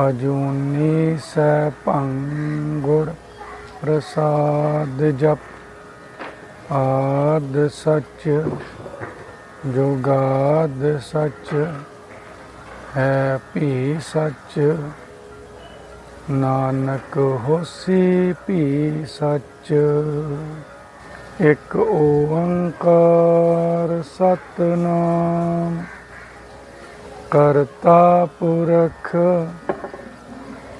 ਅਜੂਨੀ ਸੈਭੰ ਗੁਰ ਪ੍ਰਸਾਦ ਜਪ। ਆਦ ਸੱਚ ਜੁਗਾਦ ਸੱਚ ਹੈ ਭੀ ਸੱਚ। ਨਾਨਕ ਹੋਸੀ ਭੀ ਸੱਚ। ਇੱਕ ਓੰਕਾਰ ਸਤਨਾਮ। ਕਰਤਾ ਪੁਰਖ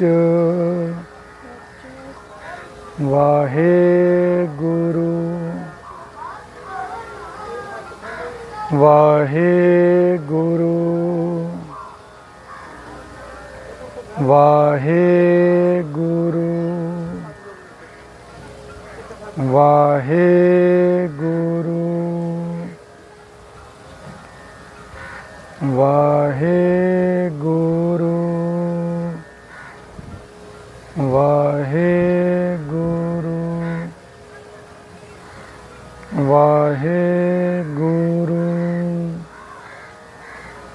ਵਾਹਿਗੁਰੂ ਵਾਹਿਗੁਰੂ। ਵਾਹਿਗੁਰੂ। ਵਾਹਿਗੁਰੂ। ਵਾਹਿਗੁਰੂ। ਵਾਹਿਗੁਰੂ।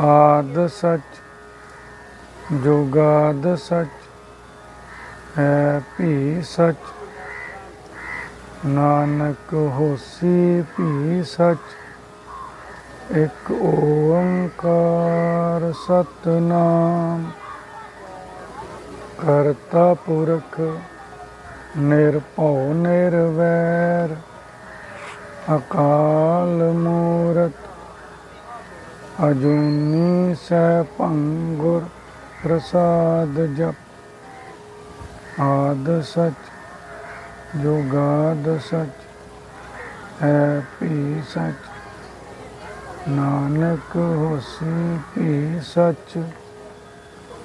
ਆਦ ਸੱਚ, ਜੁਗਾਦ ਸੱਚ, ਹੈ ਭੀ ਸੱਚ। ਨਾਨਕ ਹੋਸੀ ਭੀ ਸੱਚ, ਇੱਕ ਓੰਕਾਰ ਸਤਨਾਮ। ਕਰਤਾ ਪੁਰਖ, ਨਿਰਭਉ ਨਿਰਵੈਰ, ਅਕਾਲ ਮੂਰਤ ਅਜੂਨੀ ਸੈਭੰ ਗੁਰ ਪ੍ਰਸਾਦ ਜਪ। ਆਦ ਸੱਚ, ਜੁਗਾਦ ਸੱਚ ਹੈ ਭੀ ਸਚ। ਨਾਨਕ ਹੋਸੀ ਭੀ ਸੱਚ,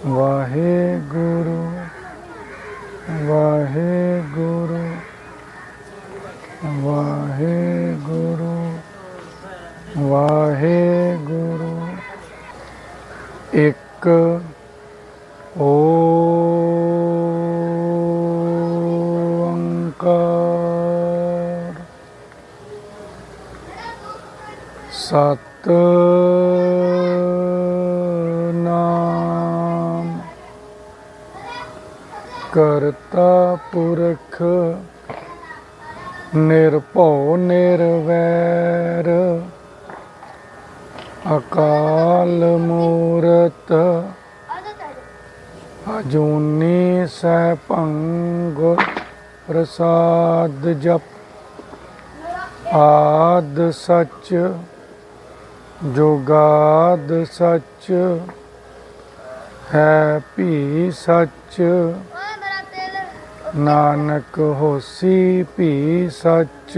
ਵਾਹਿਗੁਰੂ ਵਾਹਿਗੁਰੂ ਵਾਹਿਗੁਰੂ ਵਾਹਿਗੁਰੂ। ਇੱਕ ਓੰਕਾਰ। ਸਤ ਨਾਮ। ਕਰਤਾ ਪੁਰਖ ਨਿਰਭਉ ਨਿਰਵੈਰ। ਅਕਾਲ ਮੂਰਤ ਅਜੂਨੀ ਸਹਿ ਭੰਗੁਰ ਪ੍ਰਸਾਦ ਜਪ ਆਦ ਸੱਚ ਜੁਗਾਦ ਸੱਚ ਹੈ ਭੀ ਸੱਚ ਨਾਨਕ ਹੋਸੀ ਭੀ ਸੱਚ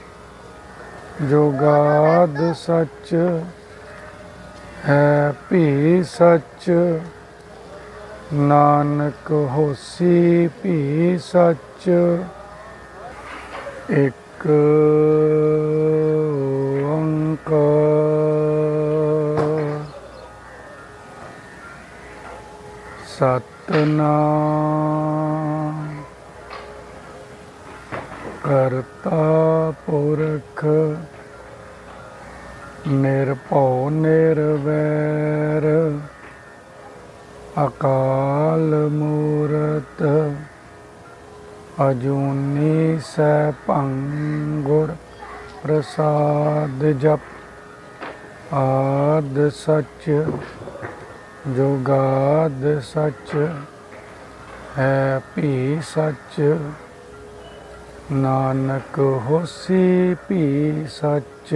ਜੋਗਾਦ ਸੱਚ ਹੈ ਭੀ ਸੱਚ। ਨਾਨਕ ਹੋਸੀ ਭੀ ਸੱਚ। ਇੱਕ ਓੰਕਾਰ। ਸਤਨਾਮ ਕਰਤਾ ਪੁਰਖ ਨਿਰਭਉ ਨਿਰਵੈਰ, ਅਕਾਲ ਮੂਰਤ ਅਜੂਨੀ ਸੈਭੰ ਗੁਰ ਪ੍ਰਸਾਦ ਜਪ, ਆਦ ਸੱਚ ਜੁਗਾਦ ਸੱਚ, ਹੈ ਭੀ ਸੱਚ ਨਾਨਕ ਹੋਸੀ ਭੀ ਸੱਚ।